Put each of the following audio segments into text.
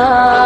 love.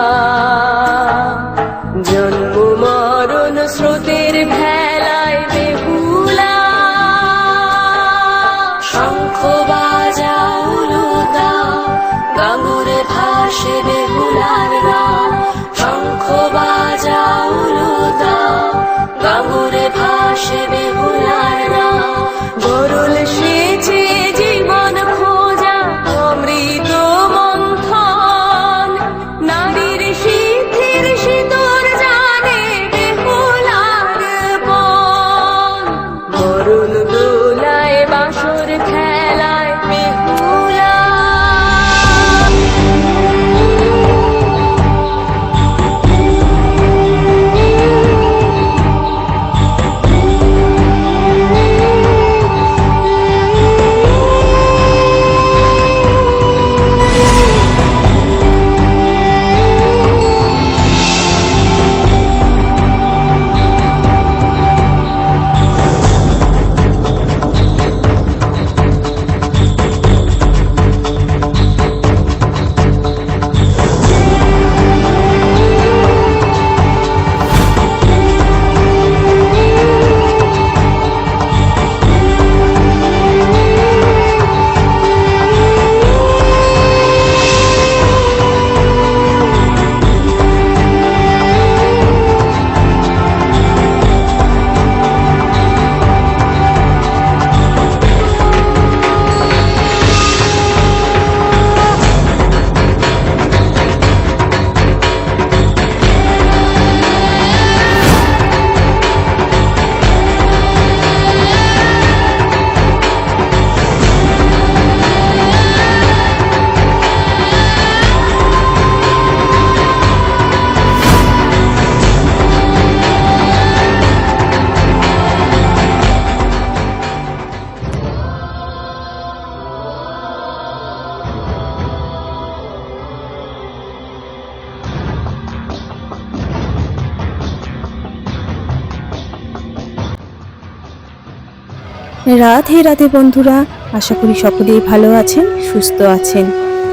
Radhe Radhe বন্ধুরা, আশা করি সকলেই ভালো আছেন, সুস্থ আছেন।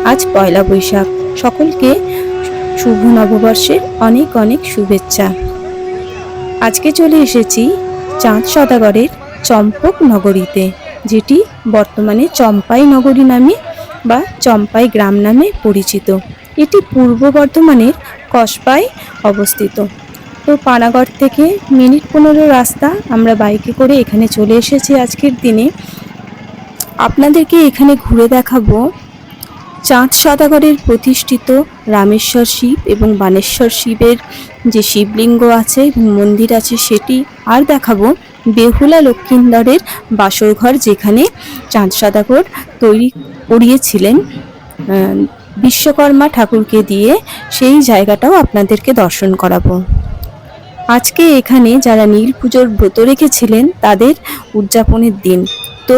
আজ পয়লা বৈশাখ। সকলকে শুভ নববর্ষের অনেক অনেক শুভেচ্ছা। আজকে চলে এসেছি চাঁদ সদাগরের চম্পক নগরীতে, যেটি বর্তমানে চম্পাই নগরী নামে বা চম্পাই গ্রাম নামে পরিচিত। এটি পূর্ব বর্ধমানের কসবায় অবস্থিত। তো পানাগড় থেকে মিনিট পনেরো রাস্তা আমরা বাইকে করে এখানে চলে এসেছি আজকের দিনে। আপনাদেরকে এখানে ঘুরে দেখাবো চাঁদ সদাগরের প্রতিষ্ঠিত রামেশ্বর শিব এবং বানেশ্বর শিবের যে শিবলিঙ্গ আছে মন্দির আছে সেটি। আর দেখাবো বেহুলা লক্ষ্মীন্দরের বাসরঘর যেখানে চাঁদ সদাগর তৈরি করিয়েছিলেন। বিশ্বকর্মা ঠাকুরকে দিয়ে সেই জায়গাটাও আপনাদেরকে দর্শন করাবো। আজকে এখানে যারা নীল পুজোর ব্রত রেখেছিলেন, তাদের উদযাপনের দিন। তো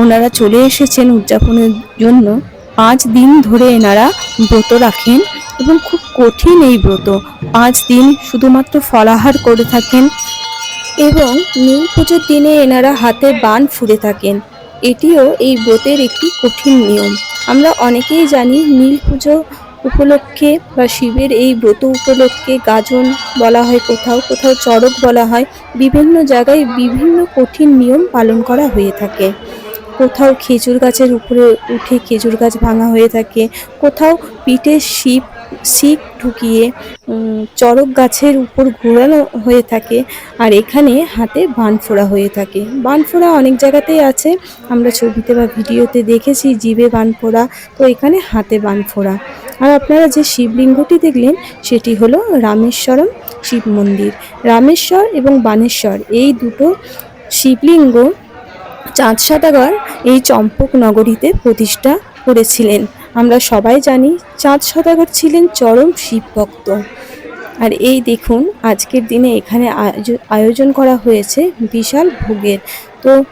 ওনারা চলে এসেছেন উদযাপনের জন্য। পাঁচ দিন ধরে এনারা ব্রত রাখেন এবং খুব কঠিন এই ব্রত। পাঁচ দিন শুধুমাত্র ফলাহার করে থাকেন এবং নীল পুজোর দিনে এনারা হাতে বান ফুঁড়ে থাকেন। এটিও এই ব্রতের একটি কঠিন নিয়ম। আমরা অনেকেই জানি নীল পুজো উপলক্ষে বা শিবের এই ব্রত উপলক্ষে গাজন বলা হয়, কোথাও কোথাও চড়ক বলা হয়, বিভিন্ন জায়গায় বিভিন্ন কঠিন নিয়ম পালন করা হয়ে থাকে। কোথাও খেজুর গাছের উপরে উঠে খেজুর গাছ ভাঙা হয়ে থাকে, কোথাও পিঠে শিব শিক ঢুকিয়ে চড়ক গাছের উপর ঘোরানো হয়ে থাকে আর এখানে হাতে বান ফোড়া হয়ে থাকে। বান ফোড়া অনেক জায়গাতেই আছে, আমরা ছবিতে বা ভিডিওতে দেখেছি, জিভে বান ফোড়া তো এখানে হাতে বান ফোড়া আর আপনারা যে শিবলিঙ্গটি দেখলেন, সেটি হলো রামেশ্বরম শিব মন্দির। রামেশ্বর এবং বানেশ্বর, এই দুটো শিবলিঙ্গ চাঁদ সদাগর এই চম্পক নগরীতে প্রতিষ্ঠা করেছিলেন। আমরা সবাই জানি চাঁদ সদাগর ছিলেন চরম শিব ভক্ত। আর এই দেখুন, আজকের দিনে এখানে আয়োজ- আয়োজন করা হয়েছে বিশাল ভোগের। তো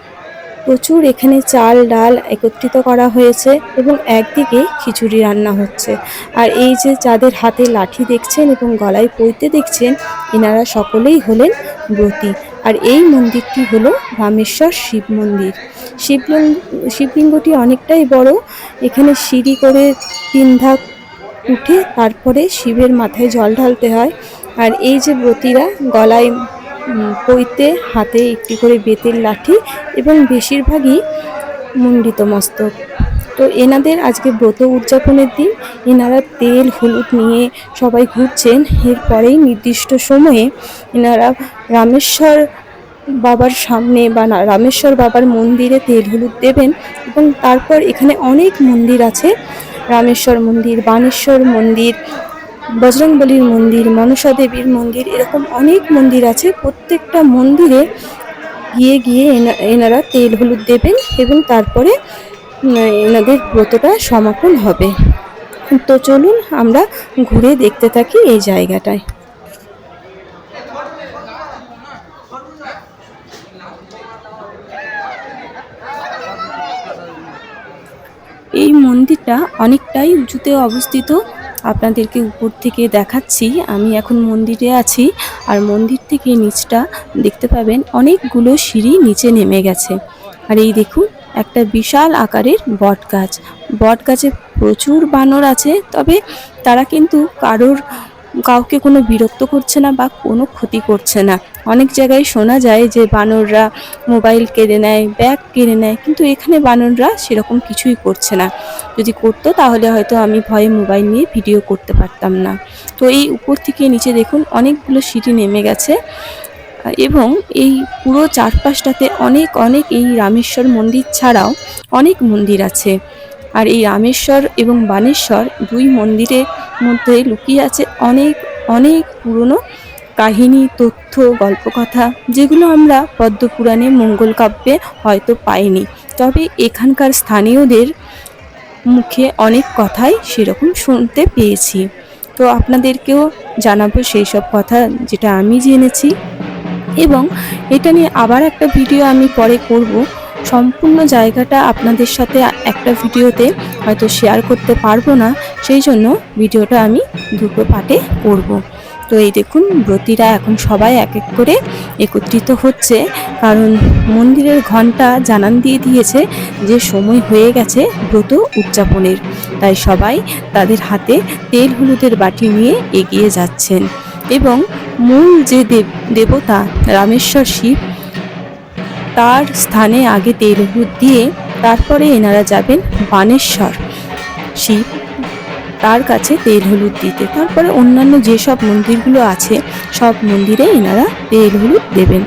প্রচুর এখানে চাল, ডাল একত্রিত করা হয়েছে এবং একদিকে খিচুড়ি রান্না হচ্ছে। আর এই যে যাদের হাতে লাঠি দেখছেন এবং গলায় পইতে দেখছেন, এনারা সকলেই হলেন ব্রতী। আর এই মন্দিরটি হলো রামেশ্বর শিব মন্দির। শিবলিঙ্গ, শিবলিঙ্গটি অনেকটাই বড়। এখানে সিঁড়ি করে তিন ধাপ উঠে তারপরে শিবের মাথায় জল ঢালতে হয়। আর এই যে ব্রতীরা গলায় পইতে হাতে একটি করে বেতের লাঠি এবং বেশিরভাগই মুন্ডিত মস্তক। তো এনাদের আজকে ব্রত উদযাপনের দিন এনারা তেল, হলুদ নিয়ে সবাই ঘুরছেন। এরপরেই নির্দিষ্ট সময়ে এনারা রামেশ্বর বাবার সামনে বা রামেশ্বর বাবার মন্দিরে তেল, হলুদ দেবেন এবং তারপর এখানে অনেক মন্দির আছে। রামেশ্বর মন্দির, বানেশ্বর মন্দির বজরংবলীর মন্দির, মনসা দেবীর মন্দির, এরকম অনেক মন্দির আছে। প্রত্যেকটা মন্দিরে গিয়ে গিয়ে এনা- এনারা তেল হলুদ দেবেন এবং তারপরে এনাদের ব্রতটা সমাপন হবে। তো চলুন আমরা ঘুরে দেখতে থাকি এই জায়গাটায়। এই মন্দিরটা অনেকটাই উঁচুতে অবস্থিত। আপনাদেরকে উপর থেকে দেখাচ্ছি। আমি এখন মন্দিরে আছি আর মন্দির থেকে নিচটা দেখতে পাবেন, অনেকগুলো সিঁড়ি নিচে নেমে গেছে। আর এই দেখুন, একটা বিশাল আকারের বট গাছ। বট গাছে প্রচুর বানর আছে, তবে তারা কিন্তু কারোর, কাউকে কোনো বিরক্ত করছে না বা কোনো ক্ষতি করছে না। অনেক জায়গায় শোনা যায় যে বানররা মোবাইল কেড়ে নেয়, ব্যাগ কেড়ে নেয়, কিন্তু এখানে বানররা সেরকম কিছুই করছে না। যদি করতো তাহলে হয়তো আমি ভয়ে মোবাইল নিয়ে ভিডিও করতে পারতাম না। তো এই উপর থেকে নিচে দেখুন অনেকগুলো সিঁড়ি নেমে গেছে। এবং এই পুরো চারপাশটাতে অনেক অনেক এই রামেশ্বর মন্দির ছাড়াও অনেক মন্দির আছে। আর এই রামেশ্বর এবং বানেশ্বর দুই মন্দিরের মধ্যে লুকিয়ে আছে অনেক অনেক পুরনো কাহিনী, তথ্য, গল্পকথা যেগুলো আমরা পদ্মপুরাণে মঙ্গল কাব্যে হয়তো পাইনি। তবে এখানকার স্থানীয়দের মুখে অনেক কথাই সেরকম শুনতে পেয়েছি। তো আপনাদেরকেও জানাব সেই সব কথা যেটা আমি জেনেছি। এবং এটা নিয়ে আবার একটা ভিডিও আমি পরে করব। সম্পূর্ণ জায়গাটা আপনাদের সাথে একটা ভিডিওতে হয়তো শেয়ার করতে পারব না। সেই জন্য ভিডিওটা আমি দুটো পার্টে করব। তো এই দেখুন, ব্রতীরা এখন সবাই এক এক করে একত্রিত হচ্ছে, কারণ মন্দিরের ঘণ্টা জানান দিয়ে দিয়েছে যে সময় হয়ে গেছে ব্রত উদযাপনের। তাই সবাই তাদের হাতে তেল হলুদের বাটি নিয়ে এগিয়ে যাচ্ছেন এবং মূল যে দেব দেবতা রামেশ্বর শিব, তার স্থানে আগে তেল হলুদ দিয়ে তারপরে এনারা যাবেন বানেশ্বর। শিব তার কাছে তেল, হলুদ দিতে। তারপরে অন্যান্য যেসব মন্দিরগুলো আছে, সব মন্দিরে এনারা তেল, হলুদ দেবেন।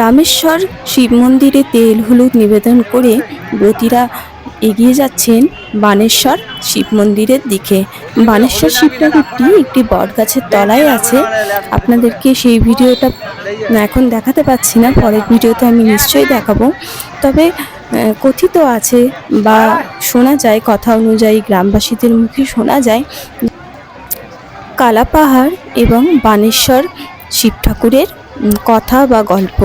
রামেশ্বর শিব মন্দিরে তেল, হলুদ নিবেদন করে ব্রতীরা এগিয়ে যাচ্ছেন বানেশ্বর শিব মন্দিরের দিকে। বানেশ্বর শিব ঠাকুরটি একটি বটগাছের তলায় আছে। আপনাদেরকে সেই ভিডিওটা এখন দেখাতে পাচ্ছি না, পরের ভিডিওতে আমি নিশ্চয়ই দেখাবো। তবে কথিত আছে বা শোনা যায়, কথা অনুযায়ী গ্রামবাসীদের মুখে শোনা যায়, কালাপাহাড় এবং বানেশ্বর শিব ঠাকুরের কথা বা গল্প।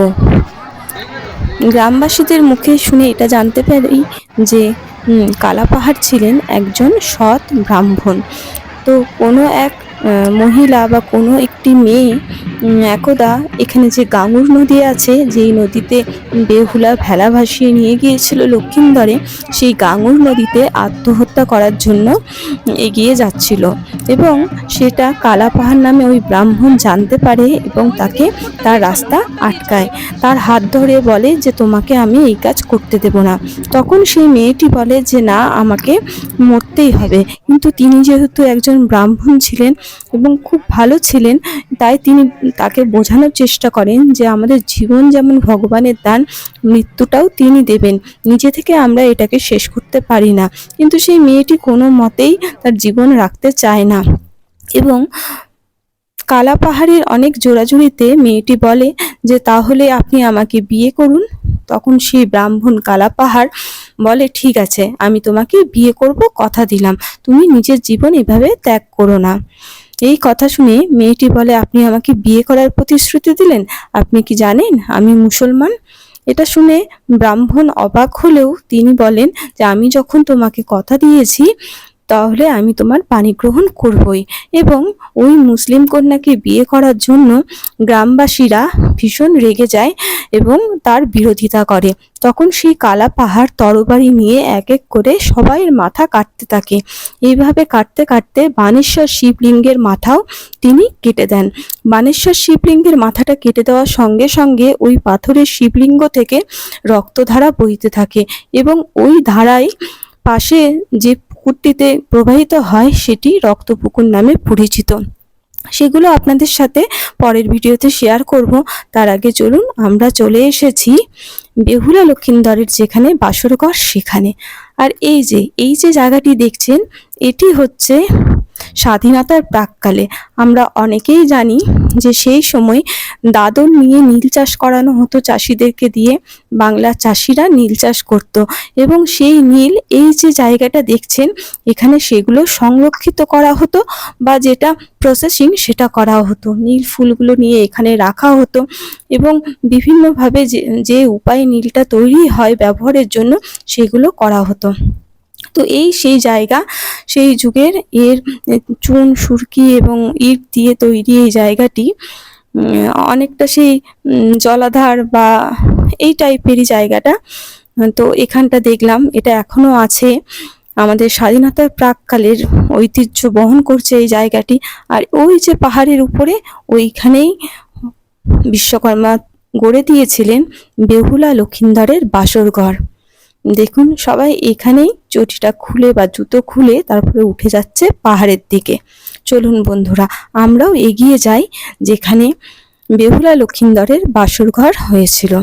গ্রামবাসীদের মুখে শুনে এটা জানতে পারি যে কালাপাহাড় ছিলেন একজন সৎ ব্রাহ্মণ। তো কোনো এক মহিলা বা কোনো একটি মেয়ে একদা এখানে যে গাঙুর নদী আছে, যেই নদীতে বেহুলা ভেলা ভাসিয়ে নিয়ে গিয়েছিল লক্ষিন্দরে, সেই গাঙুর নদীতে আত্মহত্যা করার জন্য এগিয়ে যাচ্ছিল। এবং সেটা কালাপাহাড় নামে ওই ব্রাহ্মণ জানতে পারে এবং তাকে তার রাস্তা আটকায়। তার হাত ধরে বলে যে, তোমাকে আমি এই কাজ করতে দেব না। তখন সেই মেয়েটি বলে যে, না, আমাকে মরতেই হবে। কিন্তু তিনি যেহেতু একজন ব্রাহ্মণ ছিলেন এবং খুব ভালো ছিলেন। তাই তিনি তাকে বোঝানোর চেষ্টা করেন যে আমাদের জীবন যেমন ভগবানের দান, মৃত্যুটাও তিনি দেবেন। নিজে থেকে আমরা এটাকে শেষ করতে পারি না। কিন্তু সেই মেয়েটি কোনো মতেই তার জীবন রাখতে চায় না। এবং কালা পাহাড়ের অনেক জোড়াজুড়িতে মেয়েটি বলে যে, তাহলে আপনি আমাকে বিয়ে করুন। তখন সেই ব্রাহ্মণ কালা পাহাড় বলে, ঠিক আছে, আমি তোমাকে বিয়ে করব, কথা দিলাম। তুমি নিজের জীবন এভাবে ত্যাগ করো না। এই কথা শুনে মেয়েটি বলে, আপনি আমাকে বিয়ে করার প্রতিশ্রুতি দিলেন? আপনি কি জানেন, আমি মুসলমান? এটা শুনে ব্রাহ্মণ অবাক হলেও তিনি বলেন যে, আমি যখন তোমাকে কথা দিয়েছি তাহলে আমি তোমার পানি গ্রহণ করবই। এবং ওই মুসলিম কন্যাকে বিয়ে করার জন্য গ্রামবাসীরা ভীষণ রেগে যায় এবং তার বিরোধিতা করে। তখন সেই কালা পাহাড় তরবারি নিয়ে এক এক করে সবাইয়ের মাথা কাটতে থাকে। এইভাবে কাটতে কাটতে বানেশ্বর শিবলিঙ্গের মাথাও তিনি কেটে দেন। বানেশ্বর শিবলিঙ্গের মাথাটা কেটে দেওয়ার সঙ্গে সঙ্গে ওই পাথরের শিবলিঙ্গ থেকে রক্তধারা বইতে থাকে এবং ওই ধারায় পাশে যে পুকুরটিতে প্রবাহিত হয় সেটি রক্তপুকুর নামে পরিচিত। সেগুলো আপনাদের সাথে পরের ভিডিওতে শেয়ার করব। তার আগে চলুন, আমরা চলে এসেছি বেহুলা লক্ষিন্দরের যেখানে বাসরগড় সেখানে। আর এই যে এই যে জায়গাটি দেখছেন, এটি হচ্ছে স্বাধীনতার প্রাককালে। আমরা অনেকেই জানি যে সেই সময় দাদন নিয়ে নীল চাষ করানো হতো চাষিদেরকে দিয়ে। বাংলার চাষিরা নীল চাষ করত এবং সেই নীল, এই যে জায়গাটা দেখছেন, এখানে সেগুলো সংরক্ষিত করা হতো বা যেটা প্রসেসিং সেটা করা হতো। নীল ফুলগুলো নিয়ে এখানে রাখা হতো এবং বিভিন্নভাবে যে যে উপায়ে নীলটা তৈরি হয় ব্যবহারের জন্য সেগুলো করা হতো। তো এই সেই জায়গা, সেই যুগের এর চুন, সুরকি এবং ইট দিয়ে তৈরি এই জায়গাটি অনেকটা সেই জলাধার বা এই টাইপেরই জায়গাটা। তো এখানটা দেখলাম, এটা এখনও আছে। আমাদের স্বাধীনতার প্রাককালের ঐতিহ্য বহন করছে এই জায়গাটি। আর ওই যে পাহাড়ের উপরে ওইখানেই বিশ্বকর্মা গড়ে দিয়েছিলেন বেহুলা লক্ষিন্দরের বাসর ঘর দেখুন, সবাই এখানেই চটিটা খুলে বা জুতো খুলে তারপরে উঠে যাচ্ছে পাহাড়ের দিকে। চলুন বন্ধুরা, আমরাও এগিয়ে যাই যেখানে বেহুলা লক্ষিন্দরের বাসর ঘর হয়েছিল।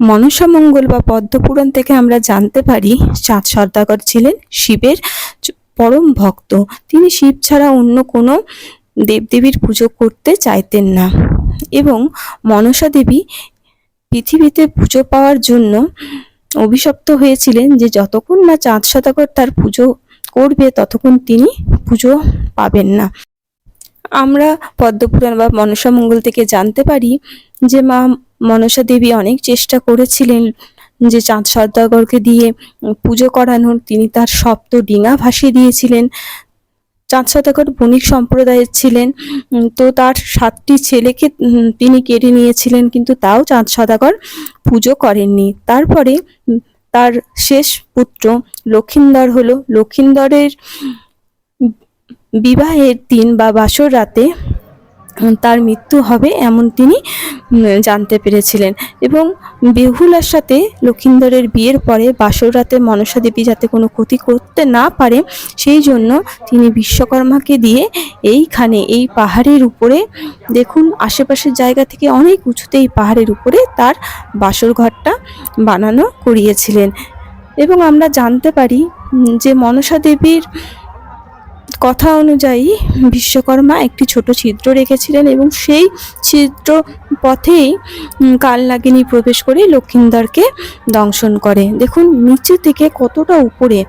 মনসা মঙ্গল বা পদ্মপুরাণ থেকে আমরা জানতে পারি চাঁদ সর্দাগর ছিলেন শিবের পরম ভক্ত। তিনি শিব ছাড়া অন্য কোনো দেবদেবীর পুজো করতে চাইতেন না। এবং মনসা দেবী পৃথিবীতে পুজো পাওয়ার জন্য অভিশপ্ত হয়েছিলেন যে যতক্ষণ না চাঁদ সদাগর তার পুজো করবে, ততক্ষণ তিনি পুজো পাবেন না। আমরা পদ্মপুরাণ বা মনসা মঙ্গল থেকে জানতে পারি যে মা মনসা দেবী অনেক চেষ্টা করেছিলেন যে চাঁদ সদাগরকে দিয়ে পুজো করানোর। তিনি তার সপ্ত ডিঙা ভাসিয়ে দিয়েছিলেন। চাঁদ সদাগর বণিক সম্প্রদায়ের ছিলেন তো তার সাতটি ছেলেকে তিনি কেড়ে নিয়েছিলেন, কিন্তু তাও চাঁদ সদাগর পুজো করেননি। তারপরে তার শেষ পুত্র লক্ষিন্দর হলো। লক্ষিন্দরের বিবাহের দিন বা বাসর রাতে তার মৃত্যু হবে এমন তিনি জানতে পেরেছিলেন। এবং বেহুলার সাথে লক্ষিন্দরের বিয়ের পরে বাসর রাতে মনসা দেবী যাতে কোনো ক্ষতি করতে না পারে, সেই জন্য তিনি বিশ্বকর্মাকে দিয়ে এইখানে, এই পাহাড়ের উপরে, দেখুন আশেপাশের জায়গা থেকে অনেক উঁচুতে এই পাহাড়ের উপরে তার বাসর ঘরটা বানানো করিয়েছিলেন। এবং আমরা জানতে পারি যে মনসা দেবীর কথা অনুযায়ী বিশ্বকর্মা একটি ছোট ছিদ্র রেখেছিলেন এবং সেই ছিদ্র পথেই কালনাগিনী প্রবেশ করে লক্ষিন্দরকে দংশন করে। দেখুন নিচে থেকে কতটা উপরে,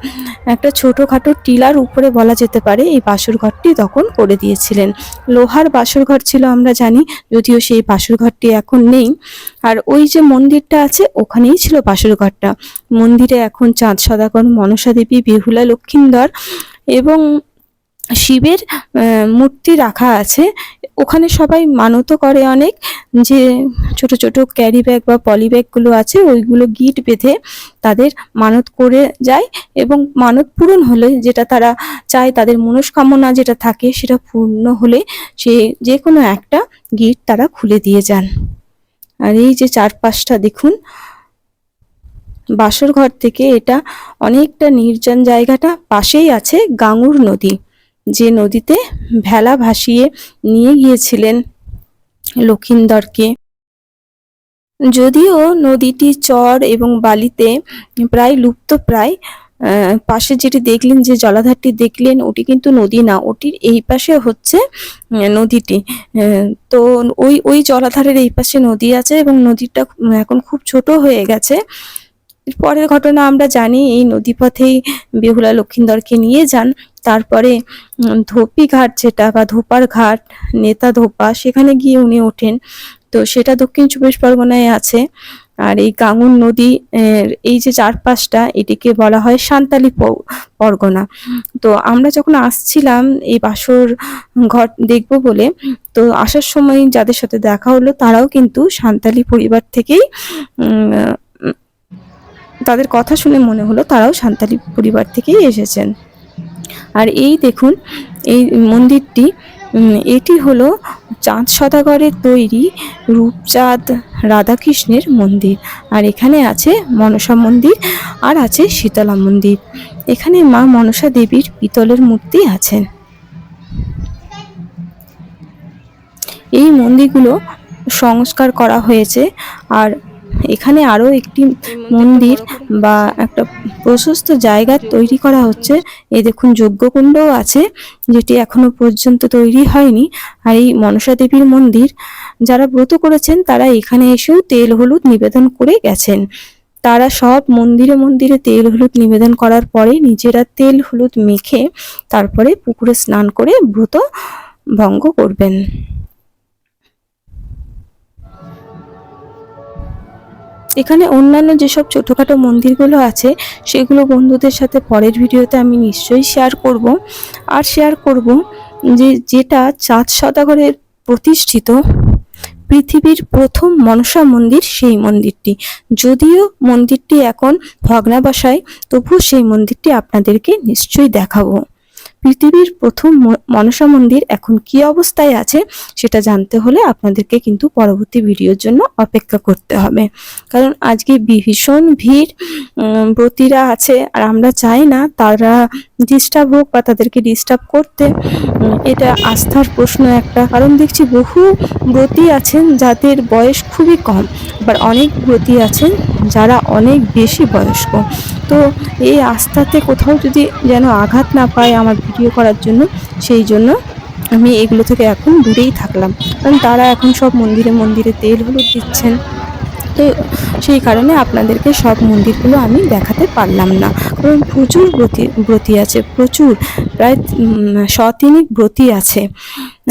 একটা ছোটোখাটো টিলার উপরে বলা যেতে পারে, এই বাসর ঘরটি তখন করে দিয়েছিলেন। লোহার বাসর ঘর ছিল, আমরা জানি, যদিও সেই বাসর ঘরটি এখন নেই। আর ওই যে মন্দিরটা আছে, ওখানেই ছিল বাসর ঘরটা। মন্দিরে এখন চাঁদ সদাগর মনসা দেবী বেহুলা, লক্ষিন্দর এবং শিবের মূর্তি রাখা আছে। ওখানে সবাই মানতও করে অনেক যে ছোট ছোট ক্যারি ব্যাগ বা পলি ব্যাগগুলো আছে, ওইগুলো গিট বেঁধে তাদের মানত করে যায় এবং মানত পূরণ হলে যেটা তারা চায় তাদের মনস্কামনা যেটা থাকে সেটা পূর্ণ হলে সে যে কোনো একটা গিট তারা খুলে দিয়ে যান। আর এই যে চারপাশটা দেখুন বাসর ঘর থেকে এটা অনেকটা নির্জন জায়গাটা পাশেই আছে গাঙ্গুর নদী। যে নদীতে ভেলা ভাসিয়ে নিয়ে গিয়েছিলেন লক্ষিন্দরকে। যদিও নদীটি চর এবং বালিতে প্রায় লুপ্ত, প্রায় পাশে যেটি দেখলেন, যে জলাধারটি দেখলেন, ওটি কিন্তু নদী না, ওটির এই পাশে হচ্ছে নদীটি। তো ওই ওই জলাধারের এই পাশে নদী আছে এবং নদীটা এখন খুব ছোট হয়ে গেছে। পরের ঘটনা আমরা জানি, এই নদীপথেই বেহুলা লক্ষিন্দরকে নিয়ে যান। তারপরে ধোপি ঘাট যেটা বা ধোপার ঘাট, নেতা ধোপা, সেখানে গিয়ে উনি ওঠেন। তো সেটা দক্ষিণ চব্বিশ পরগনায় আছে। আর এই গাঙ্গুর নদী এই যে চারপাশটা, এটিকে বলা হয় সান্তালি পরগনা। তো আমরা যখন আসছিলাম, এই বাসর ঘর দেখব বলে, তো আসার সময় যাদের সাথে দেখা হলো, তারাও কিন্তু সান্তালি পরিবার থেকেই তাদের কথা শুনে মনে হলো তারাও সান্তালি পরিবার থেকেই এসেছেন। আর এই দেখুন, এই মন্দিরটি এটি হলো চাঁদ সদাগরের তৈরি রূপচাঁদ রাধাকৃষ্ণের মন্দির। আর এখানে আছে মনসা মন্দির আর আছে শীতলা মন্দির। এখানে মা মনসা দেবীর পিতলের মূর্তি আছেন। এই মন্দিরগুলো সংস্কার করা হয়েছে আর এখানে আরও একটি মন্দির বা একটা প্রশস্ত জায়গা তৈরি করা হচ্ছে। এই দেখুন যজ্ঞকুণ্ডও আছে, যেটি এখনও পর্যন্ত তৈরি হয়নি। আর এই মনসা দেবীর মন্দির যারা ব্রত করেছেন, তারা এখানে এসেও তেল হলুদ নিবেদন করে গেছেন। তারা সব মন্দিরে মন্দিরে তেল হলুদ নিবেদন করার পরে নিজেরা তেল হলুদ মেখে তারপরে পুকুরে স্নান করে ব্রত ভঙ্গ করবেন। এখানে অন্যান্য যেসব ছোটোখাটো মন্দিরগুলো আছে, সেগুলো বন্ধুদের সাথে পরের ভিডিওতে আমি নিশ্চয়ই শেয়ার করব। আর শেয়ার করব যে যেটা চাঁদ সদাগরের প্রতিষ্ঠিত পৃথিবীর প্রথম মনসা মন্দির সেই মন্দিরটি। যদিও মন্দিরটি এখন ভগ্নাবসায় তবুও সেই মন্দিরটি আপনাদেরকে নিশ্চয়ই দেখাবো। পৃথিবীর প্রথম মনসা মন্দির এখন কি অবস্থায় আছে সেটা জানতে হলে আপনাদেরকে কিন্তু পরবর্তী ভিডিওর জন্য অপেক্ষা করতে হবে। কারণ আজকে ভীষণ ভিড় ব্রতীরা আছে আর আমরা চাই না তারা ডিস্টার্ব হোক বা তাদেরকে ডিস্টার্ব করতে। এটা আস্থার প্রশ্ন একটা। কারণ দেখছি বহু ব্রতী আছেন যাদের বয়স খুবই কম, আবার অনেক ব্রতী আছেন যারা অনেক বেশি বয়স্ক। তো এই আস্থাতে কোথাও যদি যেন আঘাত না পায় আমার ভিডিও করার জন্য, সেই জন্য আমি এগুলো থেকে এখন দূরেই থাকলাম। কারণ তারা এখন সব মন্দিরে মন্দিরে তেল হলুদ দিচ্ছেন। তো সেই কারণে আপনাদেরকে সব মন্দিরগুলো আমি দেখাতে পারলাম না। কারণ প্রচুর ব্রতী ব্রতী আছে, প্রচুর। প্রায় শতিনিক ব্রতী আছে।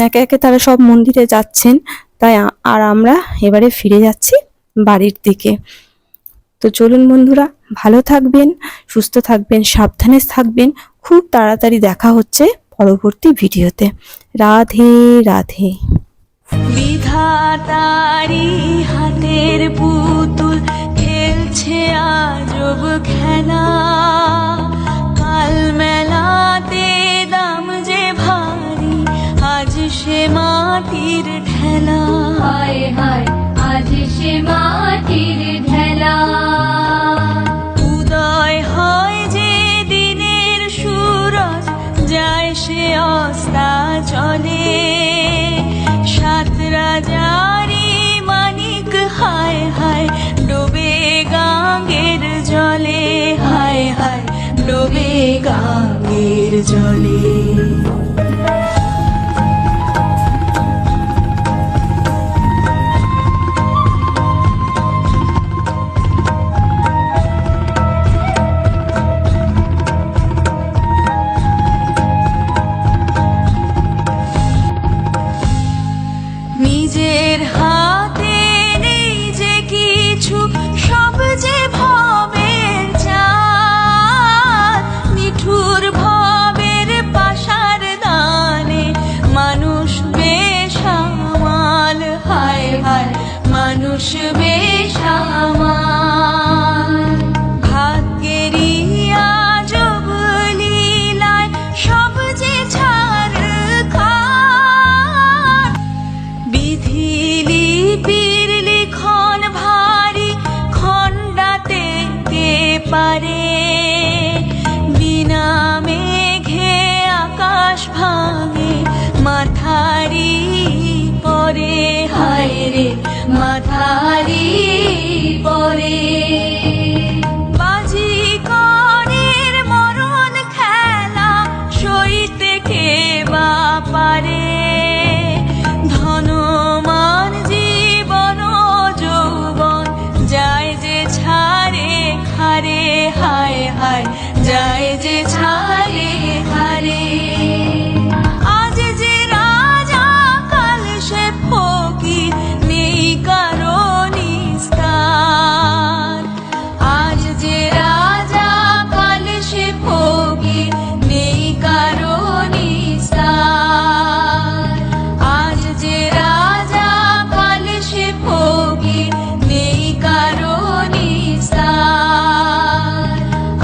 একে একে তারা সব মন্দিরে যাচ্ছেন। তাই আর আমরা এবারে ফিরে যাচ্ছি বাড়ির দিকে। তো চলুন বন্ধুরা, ভালো থাকবেন, সুস্থ থাকবেন, সাবধানে থাকবেন। খুব তাড়াতাড়ি দেখা হচ্ছে পরবর্তী ভিডিওতে। রাধে রাধে। বিধাতারি হাতের পুতুল খেলছে আজব খেলা। কাল মেলাতে দাম যে ভারী আজ সে মাটির ঠেলা। হায় হায় আজ সে মাটির ঢেলা উদয় হয় ডোবে গাঙ্গের জলে।